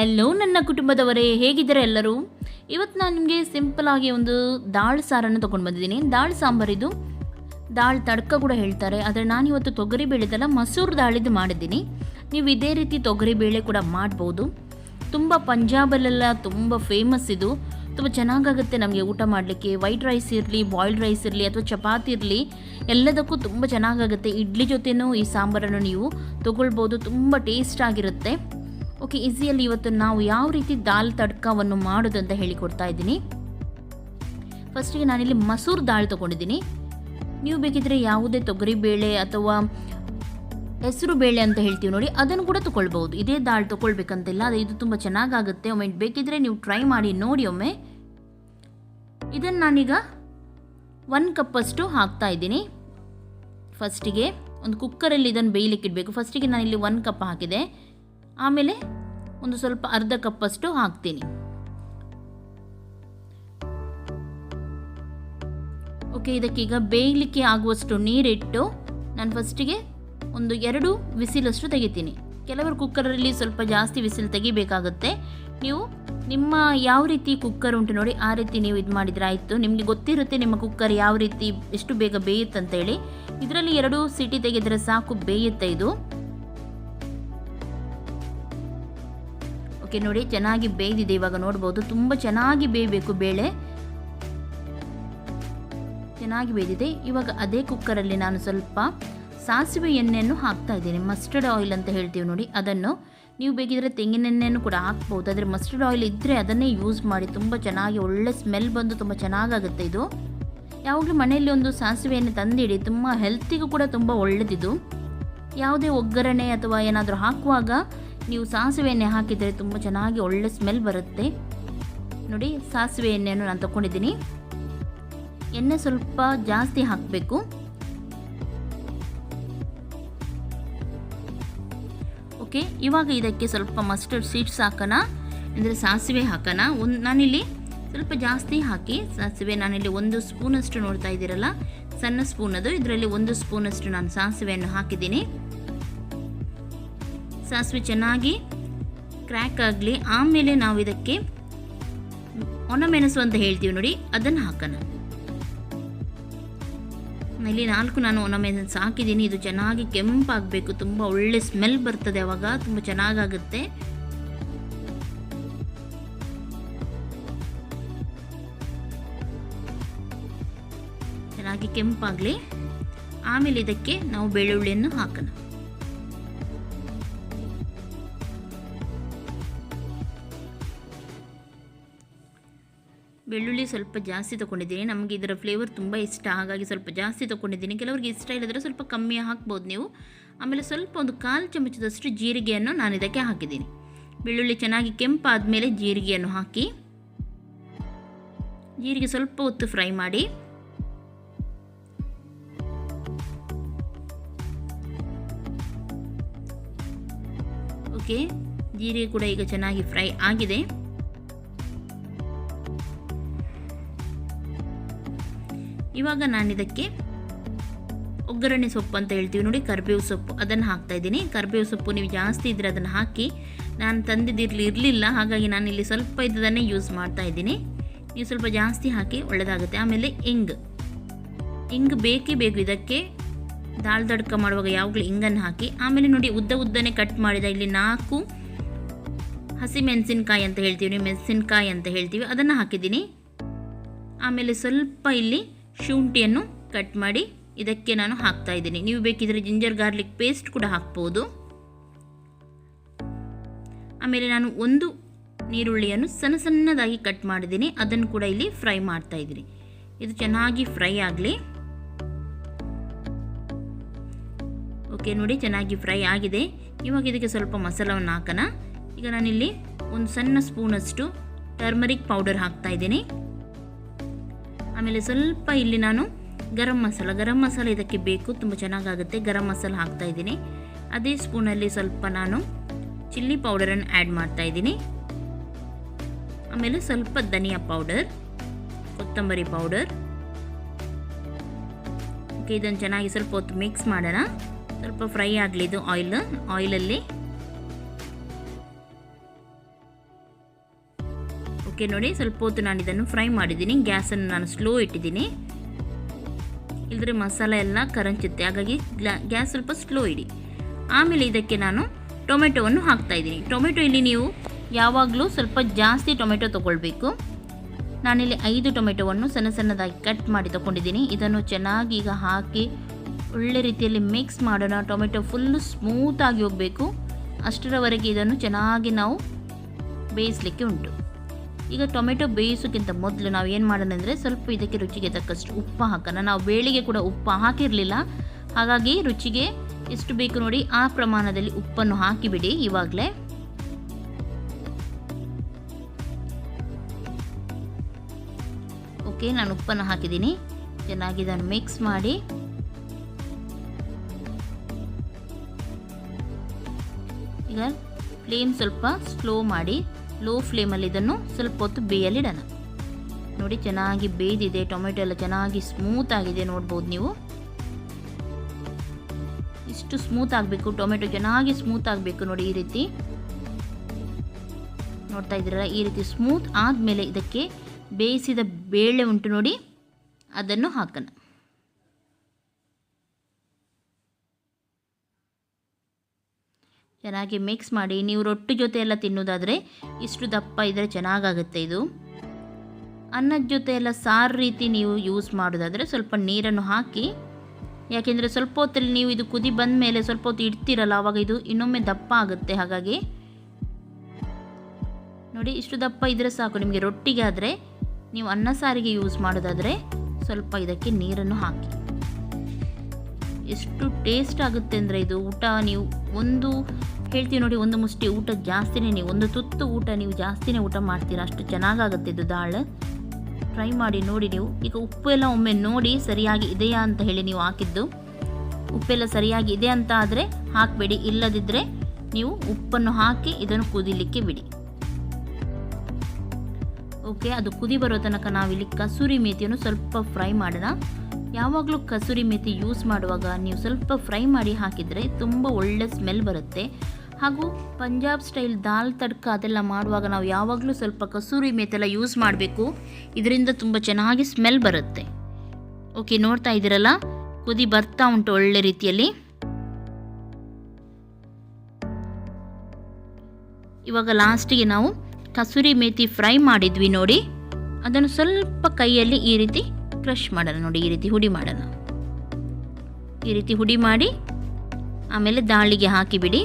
Hello ನನ್ನ ಕುಟುಂಬದವರೇ, ಹೇಗಿದ್ದಾರೆ ಎಲ್ಲರೂ? ಇವತ್ತು ನಾನು ನಿಮಗೆ ಸಿಂಪಲಾಗಿ ಒಂದು ದಾಳ್ ಸಾರನ್ನು ತೊಗೊಂಡು ಬಂದಿದ್ದೀನಿ. ದಾಲ್ ಸಾಂಬಾರಿದು ದಾಳ್ ತಡ್ಕ ಕೂಡ ಹೇಳ್ತಾರೆ, ಆದರೆ ನಾನು ಇವತ್ತು ತೊಗರಿ ಬೇಳೆದಲ್ಲ ಮಸೂರು ದಾಳಿದ್ದು ಮಾಡಿದ್ದೀನಿ. ನೀವು ಇದೇ ರೀತಿ ತೊಗರಿ ಬೇಳೆ ಕೂಡ ಮಾಡ್ಬೋದು. ತುಂಬ ಪಂಜಾಬಲ್ಲೆಲ್ಲ ತುಂಬ ಫೇಮಸ್ ಇದು. ತುಂಬ ಚೆನ್ನಾಗಾಗುತ್ತೆ ನಮಗೆ ಊಟ ಮಾಡಲಿಕ್ಕೆ. ವೈಟ್ ರೈಸ್ ಇರಲಿ ಬಾಯ್ಲ್ಡ್ ರೈಸ್ ಇರಲಿ, ಅಥವಾ ಚಪಾತಿ ಇರಲಿ, ಎಲ್ಲದಕ್ಕೂ ತುಂಬ ಚೆನ್ನಾಗಾಗುತ್ತೆ. ಇಡ್ಲಿ ಜೊತೆನೂ ಈ ಸಾಂಬಾರನ್ನು ನೀವು ತೊಗೊಳ್ಬೋದು. ತುಂಬ ಟೇಸ್ಟ್ ಆಗಿರುತ್ತೆ. ಓಕೆ ಈಸಿಯಲ್ಲಿ ಇವತ್ತು ನಾವು ಯಾವ ರೀತಿ ದಾಲ್ ತಡ್ಕವನ್ನು ಮಾಡೋದು ಅಂತ ಹೇಳಿಕೊಡ್ತಾ ಇದ್ದೀನಿ. ಫಸ್ಟಿಗೆ ನಾನಿಲ್ಲಿ ಮಸೂರ್ ದಾಲ್ ತೊಗೊಂಡಿದ್ದೀನಿ. ನೀವು ಬೇಕಿದ್ರೆ ಯಾವುದೇ ತೊಗರಿ ಬೇಳೆ ಅಥವಾ ಹೆಸರು ಬೇಳೆ ಅಂತ ಹೇಳ್ತೀವಿ ನೋಡಿ, ಅದನ್ನು ಕೂಡ ತೊಗೊಳ್ಬೋದು ಇದೇ ದಾಲ್ ತೊಗೊಳ್ಬೇಕಂತಿಲ್ಲ, ಅದು ಇದು ತುಂಬ ಚೆನ್ನಾಗಾಗುತ್ತೆ. ಒಮ್ಮೆ ಬೇಕಿದ್ರೆ ನೀವು ಟ್ರೈ ಮಾಡಿ, ನೋಡಿ ಒಮ್ಮೆ. ಇದನ್ನು ನಾನೀಗ ಒನ್ ಕಪ್ಪಷ್ಟು ಹಾಕ್ತಾ ಇದ್ದೀನಿ. ಫಸ್ಟಿಗೆ ಒಂದು ಕುಕ್ಕರಲ್ಲಿ ಇದನ್ನು ಬೇಯಲಿಕ್ಕೆ ಇಡಬೇಕು ಫಸ್ಟಿಗೆ ನಾನಿಲ್ಲಿ ಒನ್ ಕಪ್ ಹಾಕಿದೆ. ಆಮೇಲೆ ಒಂದು ಸ್ವಲ್ಪ ಅರ್ಧ ಕಪ್ಪಷ್ಟು ಹಾಕ್ತೀನಿ. ಓಕೆ ಇದಕ್ಕೀಗ ಬೇಯಲಿಕ್ಕೆ ಆಗುವಷ್ಟು ನೀರಿಟ್ಟು ನಾನು ಫಸ್ಟಿಗೆ ಒಂದು ಎರಡು ವಿಸಿಲಷ್ಟು ತೆಗಿತೀನಿ. ಕೆಲವರು ಕುಕ್ಕರಲ್ಲಿ ಸ್ವಲ್ಪ ಜಾಸ್ತಿ ವಿಸಿಲ್ ತೆಗಿಬೇಕಾಗುತ್ತೆ. ನೀವು ನಿಮ್ಮ ಯಾವ ರೀತಿ ಕುಕ್ಕರ್ ಉಂಟು ನೋಡಿ ಆ ರೀತಿ ನೀವು ಇದು ಮಾಡಿದ್ರೆ ಆಯಿತು. ನಿಮಗೆ ಗೊತ್ತಿರುತ್ತೆ ನಿಮ್ಮ ಕುಕ್ಕರ್ ಯಾವ ರೀತಿ ಎಷ್ಟು ಬೇಗ ಬೇಯುತ್ತಂತೇಳಿ. ಇದರಲ್ಲಿ ಎರಡು ಸಿಟಿ ತೆಗೆದರೆ ಸಾಕು, ಬೇಯುತ್ತೆ ಇದು. ಓಕೆ ನೋಡಿ, ಚೆನ್ನಾಗಿ ಬೇಯ್ದಿದೆ. ಇವಾಗ ನೋಡ್ಬೋದು, ತುಂಬ ಚೆನ್ನಾಗಿ ಬೇಯಬೇಕು ಬೇಳೆ. ಚೆನ್ನಾಗಿ ಬೇಯ್ದಿದೆ. ಇವಾಗ ಅದೇ ಕುಕ್ಕರಲ್ಲಿ ನಾನು ಸ್ವಲ್ಪ ಸಾಸಿವೆ ಎಣ್ಣೆಯನ್ನು ಹಾಕ್ತಾ ಇದ್ದೀನಿ. ಮಸ್ಟರ್ಡ್ ಆಯಿಲ್ ಅಂತ ಹೇಳ್ತೀವಿ ನೋಡಿ, ಅದನ್ನು. ನೀವು ಬೇಕಿದ್ರೆ ತೆಂಗಿನ ಎಣ್ಣೆಯನ್ನು ಕೂಡ ಹಾಕ್ಬೋದು. ಆದರೆ ಮಸ್ಟರ್ಡ್ ಆಯಿಲ್ ಇದ್ದರೆ ಅದನ್ನೇ ಯೂಸ್ ಮಾಡಿ, ತುಂಬ ಚೆನ್ನಾಗಿ ಒಳ್ಳೆ ಸ್ಮೆಲ್ ಬಂದು ತುಂಬ ಚೆನ್ನಾಗಾಗುತ್ತೆ ಇದು. ಯಾವಾಗಲೂ ಮನೆಯಲ್ಲಿ ಒಂದು ಸಾಸಿವೆ ಎಣ್ಣೆ ತಂದಿಡಿ, ತುಂಬ ಹೆಲ್ತಿಗೂ ಕೂಡ ತುಂಬ ಒಳ್ಳೆದಿದು. ಯಾವುದೇ ಒಗ್ಗರಣೆ ಅಥವಾ ಏನಾದರೂ ಹಾಕುವಾಗ ನೀವು ಸಾಸಿವೆ ಎಣ್ಣೆ ಹಾಕಿದರೆ ತುಂಬ ಚೆನ್ನಾಗಿ ಒಳ್ಳೆ ಸ್ಮೆಲ್ ಬರುತ್ತೆ. ನೋಡಿ, ಸಾಸಿವೆ ಎಣ್ಣೆಯನ್ನು ನಾನು ತಗೊಂಡಿದ್ದೀನಿ ಎಣ್ಣೆ ಸ್ವಲ್ಪ ಜಾಸ್ತಿ ಹಾಕಬೇಕು. ಓಕೆ ಇವಾಗ ಇದಕ್ಕೆ ಸ್ವಲ್ಪ ಮಸ್ಟರ್ಡ್ ಸೀಡ್ಸ್ ಹಾಕೋಣ. ಅಂದರೆ ಸಾಸಿವೆ ಹಾಕೋಣ. ಒಂದು, ನಾನಿಲ್ಲಿ ಸ್ವಲ್ಪ ಜಾಸ್ತಿ ಹಾಕಿ, ಸಾಸಿವೆ ನಾನಿಲ್ಲಿ ಒಂದು ಸ್ಪೂನಷ್ಟು ನೋಡ್ತಾ ಇದ್ದೀರಲ್ಲ, ಸಣ್ಣ ಸ್ಪೂನದು. ಇದರಲ್ಲಿ ಒಂದು ಸ್ಪೂನಷ್ಟು ನಾನು ಸಾಸಿವೆಯನ್ನು ಹಾಕಿದ್ದೀನಿ. ಸಾಸಿವೆ ಚೆನ್ನಾಗಿ ಕ್ರ್ಯಾಕ್ ಆಗಲಿ, ಆಮೇಲೆ ನಾವು ಇದಕ್ಕೆ ಒಣಮೆಣಸು ಅಂತ ಹೇಳ್ತೀವಿ ನೋಡಿ, ಅದನ್ನು ಹಾಕೋಣ. ಇಲ್ಲಿ ನಾಲ್ಕು ನಾನು ಒಣಮೆಣಸು ಹಾಕಿದ್ದೀನಿ, ಇದು ಚೆನ್ನಾಗಿ ಕೆಂಪಾಗಬೇಕು, ತುಂಬ ಒಳ್ಳೆ ಸ್ಮೆಲ್ ಬರ್ತದೆ ಅವಾಗ, ತುಂಬ ಚೆನ್ನಾಗಾಗುತ್ತೆ. ಚೆನ್ನಾಗಿ ಕೆಂಪಾಗಲಿ, ಆಮೇಲೆ ಇದಕ್ಕೆ ನಾವು ಬೆಳ್ಳುಳ್ಳಿಯನ್ನು ಹಾಕೋಣ. ಬೆಳ್ಳುಳ್ಳಿ ಸ್ವಲ್ಪ ಜಾಸ್ತಿ ತೊಗೊಂಡಿದ್ದೀನಿ. ನಮಗೆ ಇದರ ಫ್ಲೇವರ್ ತುಂಬ ಇಷ್ಟ. ಹಾಗಾಗಿ ಸ್ವಲ್ಪ ಜಾಸ್ತಿ ತೊಗೊಂಡಿದ್ದೀನಿ. ಕೆಲವರಿಗೆ ಇಷ್ಟ ಇಲ್ಲದ್ರೆ ಸ್ವಲ್ಪ ಕಮ್ಮಿ ಹಾಕ್ಬೋದು ನೀವು. ಆಮೇಲೆ ಸ್ವಲ್ಪ ಒಂದು ಕಾಲು ಚಮಚದಷ್ಟು ಜೀರಿಗೆಯನ್ನು ನಾನು ಇದಕ್ಕೆ ಹಾಕಿದ್ದೀನಿ. ಬೆಳ್ಳುಳ್ಳಿ ಚೆನ್ನಾಗಿ ಕೆಂಪಾದ ಮೇಲೆ ಜೀರಿಗೆಯನ್ನು ಹಾಕಿ, ಜೀರಿಗೆ ಸ್ವಲ್ಪ ಹೊತ್ತು ಫ್ರೈ ಮಾಡಿ, ಓಕೆ, ಜೀರಿಗೆ ಕೂಡ ಈಗ ಚೆನ್ನಾಗಿ ಫ್ರೈ ಆಗಿದೆ. ಇವಾಗ ನಾನು ಇದಕ್ಕೆ ಒಗ್ಗರಣೆ ಸೊಪ್ಪು ಅಂತ ಹೇಳ್ತೀವಿ ನೋಡಿ, ಕರ್ಬೇವು ಸೊಪ್ಪು. ಅದನ್ನು ಹಾಕ್ತಾ ಇದ್ದೀನಿ. ಕರ್ಬೇವು ಸೊಪ್ಪು ನೀವು ಜಾಸ್ತಿ ಇದ್ದರೆ ಅದನ್ನು ಹಾಕಿ, ನಾನು ತಂದಿದ್ದಿರಲಿ ಇರಲಿಲ್ಲ, ಹಾಗಾಗಿ ನಾನು ಇಲ್ಲಿ ಸ್ವಲ್ಪ ಇದ್ದದನ್ನೇ ಯೂಸ್ ಮಾಡ್ತಾ ಇದ್ದೀನಿ. ನೀವು ಸ್ವಲ್ಪ ಜಾಸ್ತಿ ಹಾಕಿ ಒಳ್ಳೆಯದಾಗುತ್ತೆ ಆಮೇಲೆ ಇಂಗ್. ಇಂಗ್ ಬೇಕೇ ಬೇಕು. ಇದಕ್ಕೆ ದಾಲ್ ತಡ್ಕ ಮಾಡುವಾಗ ಯಾವಾಗಲೂ ಇಂಗನ್ನು ಹಾಕಿ, ಆಮೇಲೆ ನೋಡಿ, ಉದ್ದ ಉದ್ದನೆ ಕಟ್ ಮಾಡಿದ ಇಲ್ಲಿ ನಾಲ್ಕು ಹಸಿ ಮೆಣಸಿನ್ಕಾಯಿ ಅಂತ ಹೇಳ್ತೀವಿ. ಮೆಣಸಿನ್ಕಾಯಿ ಅಂತ ಹೇಳ್ತೀವಿ. ಅದನ್ನು ಹಾಕಿದ್ದೀನಿ. ಆಮೇಲೆ ಸ್ವಲ್ಪ ಇಲ್ಲಿ ಶುಂಠಿಯನ್ನು ಕಟ್ ಮಾಡಿ ಇದಕ್ಕೆ ನಾನು ಹಾಕ್ತಾ ಇದ್ದೀನಿ. ನೀವು ಬೇಕಿದ್ರೆ ಜಿಂಜರ್ ಗಾರ್ಲಿಕ್ ಪೇಸ್ಟ್ ಕೂಡ ಹಾಕ್ಬೋದು. ಆಮೇಲೆ ನಾನು ಒಂದು ನೀರುಳ್ಳಿಯನ್ನು ಸಣ್ಣ ಸಣ್ಣದಾಗಿ ಕಟ್ ಮಾಡಿದ್ದೀನಿ. ಅದನ್ನು ಕೂಡ ಇಲ್ಲಿ ಫ್ರೈ ಮಾಡ್ತಾ ಇದ್ದೀನಿ. ಇದು ಚೆನ್ನಾಗಿ ಫ್ರೈ ಆಗಲಿ. ಓಕೆ, ನೋಡಿ ಚೆನ್ನಾಗಿ ಫ್ರೈ ಆಗಿದೆ. ಇವಾಗ ಇದಕ್ಕೆ ಸ್ವಲ್ಪ ಮಸಾಲವನ್ನು ಹಾಕೋಣ. ಈಗ ನಾನಿಲ್ಲಿ ಒಂದು ಸಣ್ಣ ಸ್ಪೂನಷ್ಟು ಟರ್ಮರಿಕ್ ಪೌಡರ್ ಹಾಕ್ತಾ ಇದ್ದೀನಿ. ಆಮೇಲೆ ಸ್ವಲ್ಪ ಇಲ್ಲಿ ನಾನು ಗರಂ ಮಸಾಲ ಗರಂ ಮಸಾಲ ಇದಕ್ಕೆ ಬೇಕು, ತುಂಬ ಚೆನ್ನಾಗಾಗುತ್ತೆ. ಗರಂ ಮಸಾಲ ಹಾಕ್ತಾ ಇದ್ದೀನಿ. ಅದೇ ಸ್ಪೂನಲ್ಲಿ ಸ್ವಲ್ಪ ನಾನು ಚಿಲ್ಲಿ ಪೌಡರನ್ನು ಆ್ಯಡ್ ಮಾಡ್ತಾ ಇದ್ದೀನಿ. ಆಮೇಲೆ ಸ್ವಲ್ಪ ಧನಿಯಾ ಪೌಡರ್, ಕೊತ್ತಂಬರಿ ಪೌಡರ್. ಓಕೆ, ಇದನ್ನು ಚೆನ್ನಾಗಿ ಸ್ವಲ್ಪ ಹೊತ್ತು ಮಿಕ್ಸ್ ಮಾಡೋಣ. ಸ್ವಲ್ಪ ಫ್ರೈ ಆಗಲಿ, ಇದು ಆಯಿಲ್ ಆಯಿಲಲ್ಲಿ ಓಕೆ ನೋಡಿ ಸ್ವಲ್ಪ ಹೊತ್ತು ನಾನು ಇದನ್ನು ಫ್ರೈ ಮಾಡಿದ್ದೀನಿ. ಗ್ಯಾಸನ್ನು ನಾನು ಸ್ಲೋ ಇಟ್ಟಿದ್ದೀನಿ. ಇಲ್ಲದ್ರೆ ಮಸಾಲೆ ಎಲ್ಲ ಕರಂಚುತ್ತೆ. ಹಾಗಾಗಿ ಗ್ಯಾಸ್ ಸ್ವಲ್ಪ ಸ್ಲೋ ಇಡಿ. ಆಮೇಲೆ ಇದಕ್ಕೆ ನಾನು ಟೊಮೆಟೊವನ್ನು ಹಾಕ್ತಾ ಇದ್ದೀನಿ. ಟೊಮೆಟೊ ಇಲ್ಲಿ ನೀವು ಯಾವಾಗಲೂ ಸ್ವಲ್ಪ ಜಾಸ್ತಿ ಟೊಮೆಟೊ ತೊಗೊಳ್ಬೇಕು. ನಾನಿಲ್ಲಿ ಐದು ಟೊಮೆಟೊವನ್ನು ಸಣ್ಣ ಸಣ್ಣದಾಗಿ ಕಟ್ ಮಾಡಿ ತೊಗೊಂಡಿದ್ದೀನಿ. ಇದನ್ನು ಚೆನ್ನಾಗಿ ಈಗ ಹಾಕಿ ಒಳ್ಳೆ ರೀತಿಯಲ್ಲಿ ಮಿಕ್ಸ್ ಮಾಡೋಣ. ಟೊಮೆಟೊ ಫುಲ್ಲು ಸ್ಮೂತಾಗಿ ಹೋಗಬೇಕು. ಅಷ್ಟರವರೆಗೆ ಇದನ್ನು ಚೆನ್ನಾಗಿ ನಾವು ಬೇಯಿಸಲಿಕ್ಕೆ ಉಂಟು. ಈಗ ಟೊಮೆಟೊ ಬೇಯಿಸೋಕ್ಕಿಂತ ಮೊದಲು ನಾವು ಏನು ಮಾಡೋಣ ಅಂದರೆ ಸ್ವಲ್ಪ ಇದಕ್ಕೆ ರುಚಿಗೆ ತಕ್ಕಷ್ಟು ಉಪ್ಪು ಹಾಕೋಣ. ನಾವು ಬೇಳೆಗೆ ಕೂಡ ಉಪ್ಪು ಹಾಕಿರಲಿಲ್ಲ. ಹಾಗಾಗಿ ರುಚಿಗೆ ಎಷ್ಟು ಬೇಕು ನೋಡಿ ಆ ಪ್ರಮಾಣದಲ್ಲಿ ಉಪ್ಪನ್ನು ಹಾಕಿಬಿಡಿ ಇವಾಗಲೇ. ಓಕೆ, ನಾನು ಉಪ್ಪನ್ನು ಹಾಕಿದ್ದೀನಿ. ಚೆನ್ನಾಗಿ ಇದನ್ನು ಮಿಕ್ಸ್ ಮಾಡಿ. ಈಗ ಫ್ಲೇಮ್ ಸ್ವಲ್ಪ ಸ್ಲೋ ಮಾಡಿ. ಲೋ ಫ್ಲೇಮಲ್ಲಿ ಇದನ್ನು ಸ್ವಲ್ಪ ಹೊತ್ತು ಬೇಯಲಿಡೋಣ ನೋಡಿ, ಚೆನ್ನಾಗಿ ಬೇಯ್ದಿದೆ ಟೊಮೆಟೊ ಎಲ್ಲ ಚೆನ್ನಾಗಿ ಸ್ಮೂತ್ ಆಗಿದೆ ನೋಡ್ಬೋದು ನೀವು. ಇಷ್ಟು ಸ್ಮೂತ್ ಆಗಬೇಕು, ಟೊಮೆಟೊ ಚೆನ್ನಾಗಿ ಸ್ಮೂತ್ ಆಗಬೇಕು ನೋಡಿ ಈ ರೀತಿ. ನೋಡ್ತಾ ಇದ್ದೀರಲ್ಲ, ಈ ರೀತಿ ಸ್ಮೂತ್ ಆದಮೇಲೆ ಇದಕ್ಕೆ ಬೇಯಿಸಿದ ಬೇಳೆ ಉಂಟು ನೋಡಿ, ಅದನ್ನು ಹಾಕೋಣ. ಚೆನ್ನಾಗಿ ಮಿಕ್ಸ್ ಮಾಡಿ ನೀವು ರೊಟ್ಟಿ ಜೊತೆ ಎಲ್ಲ ತಿನ್ನೋದಾದರೆ ಇಷ್ಟು ದಪ್ಪ ಇದ್ದರೆ ಚೆನ್ನಾಗಾಗುತ್ತೆ ಇದು. ಅನ್ನದ ಜೊತೆ ಎಲ್ಲ ಸಾರು ರೀತಿ ನೀವು ಯೂಸ್ ಮಾಡೋದಾದರೆ ಸ್ವಲ್ಪ ನೀರನ್ನು ಹಾಕಿ, ಯಾಕೆಂದರೆ ಸ್ವಲ್ಪ ಹೊತ್ತಲ್ಲಿ ನೀವು ಇದು ಕುದಿ ಬಂದ ಮೇಲೆ ಸ್ವಲ್ಪ ಹೊತ್ತು ಇಡ್ತೀರಲ್ಲ ಆವಾಗ ಇದು ಇನ್ನೊಮ್ಮೆ ದಪ್ಪ ಆಗುತ್ತೆ. ಹಾಗಾಗಿ ನೋಡಿ, ಇಷ್ಟು ದಪ್ಪ ಇದ್ದರೆ ಸಾಕು. ನಿಮಗೆ ರೊಟ್ಟಿಗೆ ಆದರೆ ನೀವು ಅನ್ನ ಸಾರಿಗೆ ಯೂಸ್ ಮಾಡೋದಾದರೆ ಸ್ವಲ್ಪ ಇದಕ್ಕೆ ನೀರನ್ನು ಹಾಕಿ. ಎಷ್ಟು ಟೇಸ್ಟ್ ಆಗುತ್ತೆ ಅಂದರೆ ಇದು ಊಟ, ನೀವು ಒಂದು ಹೇಳ್ತೀವಿ ನೋಡಿ, ಒಂದು ಮುಷ್ಟಿ ಊಟ ಜಾಸ್ತಿನೇ ನೀವು, ಒಂದು ತುತ್ತು ಊಟ ನೀವು ಜಾಸ್ತಿನೇ ಊಟ ಮಾಡ್ತೀರಾ, ಅಷ್ಟು ಚೆನ್ನಾಗಾಗುತ್ತೆ ಇದು ದಾಳು. ಟ್ರೈ ಮಾಡಿ ನೋಡಿ ನೀವು. ಈಗ ಉಪ್ಪು ಎಲ್ಲ ಒಮ್ಮೆ ನೋಡಿ ಸರಿಯಾಗಿ ಇದೆಯಾ ಅಂತ ಹೇಳಿ ನೀವು ಹಾಕಿದ್ದು. ಉಪ್ಪೆಲ್ಲ ಸರಿಯಾಗಿ ಇದೆ ಅಂತ ಆದರೆ ಹಾಕಬೇಡಿ ಇಲ್ಲದಿದ್ದರೆ ನೀವು ಉಪ್ಪನ್ನು ಹಾಕಿ ಇದನ್ನು ಕುದಿಲಿಕ್ಕೆ ಬಿಡಿ. ಓಕೆ ಅದು ಕುದಿ ಬರೋ ತನಕ ನಾವಿಲ್ಲಿ ಕಸೂರಿ ಮೇಥಿಯನ್ನು ಸ್ವಲ್ಪ ಫ್ರೈ ಮಾಡೋಣ. ಯಾವಾಗಲೂ ಕಸೂರಿ ಮೇಥಿ ಯೂಸ್ ಮಾಡುವಾಗ ನೀವು ಸ್ವಲ್ಪ ಫ್ರೈ ಮಾಡಿ ಹಾಕಿದರೆ ತುಂಬ ಒಳ್ಳೆ ಸ್ಮೆಲ್ ಬರುತ್ತೆ. ಹಾಗೂ ಪಂಜಾಬ್ ಸ್ಟೈಲ್ ದಾಲ್ ತಡ್ಕ ಅದೆಲ್ಲ ಮಾಡುವಾಗ ನಾವು ಯಾವಾಗಲೂ ಸ್ವಲ್ಪ ಕಸೂರಿ ಮೆಥೆಲ್ಲ ಯೂಸ್ ಮಾಡಬೇಕು. ಇದರಿಂದ ತುಂಬ ಚೆನ್ನಾಗಿ ಸ್ಮೆಲ್ ಬರುತ್ತೆ. ಓಕೆ, ನೋಡ್ತಾ ಇದ್ದೀರಲ್ಲ? ಕುದಿ ಬರ್ತಾ ಉಂಟು ಒಳ್ಳೆ ರೀತಿಯಲ್ಲಿ. ಇವಾಗ ಲಾಸ್ಟಿಗೆ ನಾವು ಕಸೂರಿ ಮೇಥಿ ಫ್ರೈ ಮಾಡಿದ್ವಿ ನೋಡಿ. ಅದನ್ನು ಸ್ವಲ್ಪ ಕೈಯಲ್ಲಿ ಈ ರೀತಿ ಕ್ರಷ್ ಮಾಡೋಣ ನೋಡಿ, ಈ ರೀತಿ ಹುಡಿ ಮಾಡೋಣ ಈ ರೀತಿ ಹುಡಿ ಮಾಡಿ, ಆಮೇಲೆ ದಾಳಿಗೆ ಹಾಕಿಬಿಡಿ.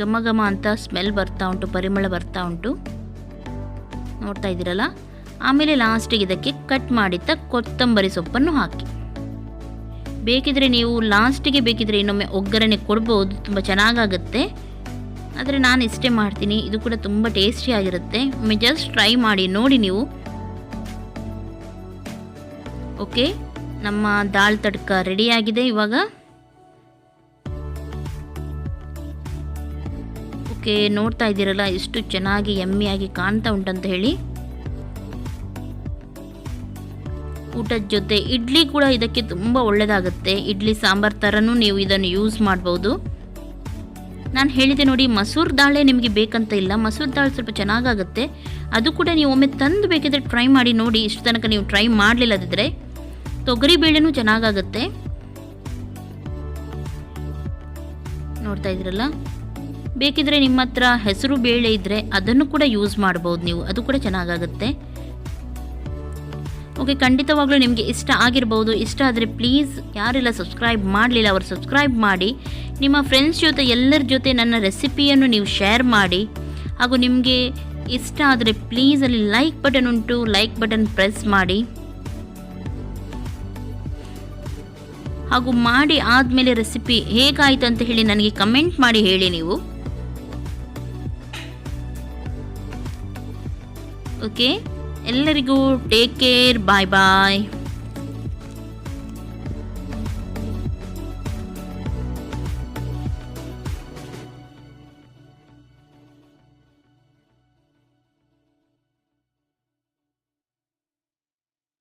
ಘಮ ಘಮ ಅಂತ ಸ್ಮೆಲ್ ಬರ್ತಾ ಉಂಟು, ಪರಿಮಳ ಬರ್ತಾ ಉಂಟು. ನೋಡ್ತಾ ಇದ್ದೀರಲ್ಲ? ಆಮೇಲೆ ಲಾಸ್ಟಿಗೆ ಇದಕ್ಕೆ ಕಟ್ ಮಾಡಿದ್ದ ಕೊತ್ತಂಬರಿ ಸೊಪ್ಪನ್ನು ಹಾಕಿ. ಬೇಕಿದ್ರೆ ನೀವು ಲಾಸ್ಟಿಗೆ ಬೇಕಿದ್ರೆ ಇನ್ನೊಮ್ಮೆ ಒಗ್ಗರಣೆ ಕೊಡ್ಬೋದು, ತುಂಬ ಚೆನ್ನಾಗಾಗುತ್ತೆ. ಆದರೆ ನಾನು ಇಷ್ಟೇ ಮಾಡ್ತೀನಿ. ಇದು ಕೂಡ ತುಂಬ ಟೇಸ್ಟಿಯಾಗಿರುತ್ತೆ ಒಮ್ಮೆ ಜಸ್ಟ್ ಟ್ರೈ ಮಾಡಿ, ನೋಡಿ ನೀವು. ಓಕೆ ನಮ್ಮ ದಾಲ್ ತಡ್ಕ ರೆಡಿಯಾಗಿದೆ ಇವಾಗ. ಓಕೆ ನೋಡ್ತಾ ಇದ್ದೀರಲ್ಲ ಎಷ್ಟು ಚೆನ್ನಾಗಿ ಎಮ್ಮಿಯಾಗಿ ಕಾಣ್ತಾ ಉಂಟಂತ ಹೇಳಿ. ಊಟದ ಜೊತೆ ಇಡ್ಲಿ ಕೂಡ ಇದಕ್ಕೆ ತುಂಬ ಒಳ್ಳೆಯದಾಗುತ್ತೆ ಇಡ್ಲಿ ಸಾಂಬಾರ್ ಥರನೂ ನೀವು ಇದನ್ನು ಯೂಸ್ ಮಾಡ್ಬೋದು. ನಾನು ಹೇಳಿದೆ ನೋಡಿ, ಮಸೂರ್ ದಾಳೆ ನಿಮಗೆ ಬೇಕಂತ ಇಲ್ಲ. ಮಸೂರ್ ದಾಳೆ ಸ್ವಲ್ಪ ಚೆನ್ನಾಗಾಗುತ್ತೆ. ಅದು ಕೂಡ ನೀವು ಒಮ್ಮೆ ತಂದು ಬೇಕಿದ್ರೆ ಟ್ರೈ ಮಾಡಿ ನೋಡಿ. ಇಷ್ಟು ತನಕ ನೀವು ಟ್ರೈ ಮಾಡಲಿಲ್ಲದಿದ್ದರೆ ತೊಗರಿ ಬೇಳೆನೂ ನೋಡ್ತಾ ಇದ್ದೀರಲ್ಲ? ಬೇಕಿದ್ರೆ ನಿಮ್ಮ ಹತ್ರ ಹೆಸರು ಬೇಳೆ ಇದ್ದರೆ ಅದನ್ನು ಕೂಡ ಯೂಸ್ ಮಾಡ್ಬೋದು ನೀವು. ಅದು ಕೂಡ ಚೆನ್ನಾಗಾಗುತ್ತೆ. ಓಕೆ ಖಂಡಿತವಾಗ್ಲೂ ನಿಮಗೆ ಇಷ್ಟ ಆಗಿರ್ಬೋದು. ಇಷ್ಟ ಆದರೆ ಪ್ಲೀಸ್ ಯಾರೆಲ್ಲ ಸಬ್ಸ್ಕ್ರೈಬ್ ಮಾಡಲಿಲ್ಲ, ಅವರು ಸಬ್ಸ್ಕ್ರೈಬ್ ಮಾಡಿ. ನಿಮ್ಮ ಫ್ರೆಂಡ್ಸ್ ಜೊತೆ, ಎಲ್ಲರ ಜೊತೆ ನನ್ನ ರೆಸಿಪಿಯನ್ನು ನೀವು ಶೇರ್ ಮಾಡಿ. ಹಾಗೂ ನಿಮಗೆ ಇಷ್ಟ ಆದರೆ ಪ್ಲೀಸ್ ಅಲ್ಲಿ ಲೈಕ್ ಬಟನ್ ಉಂಟು. ಲೈಕ್ ಬಟನ್ ಪ್ರೆಸ್ ಮಾಡಿ. ಹಾಗೂ ಮಾಡಿ ಆದಮೇಲೆ ರೆಸಿಪಿ ಹೇಗಾಯಿತು ಅಂತ ಹೇಳಿ ನನಗೆ ಕಮೆಂಟ್ ಮಾಡಿ ಹೇಳಿ ನೀವು. ಓಕೆ ಎಲ್ಲರಿಗೂ ಟೇಕ್ ಕೇರ್ ಬಾಯ್ ಬಾಯ್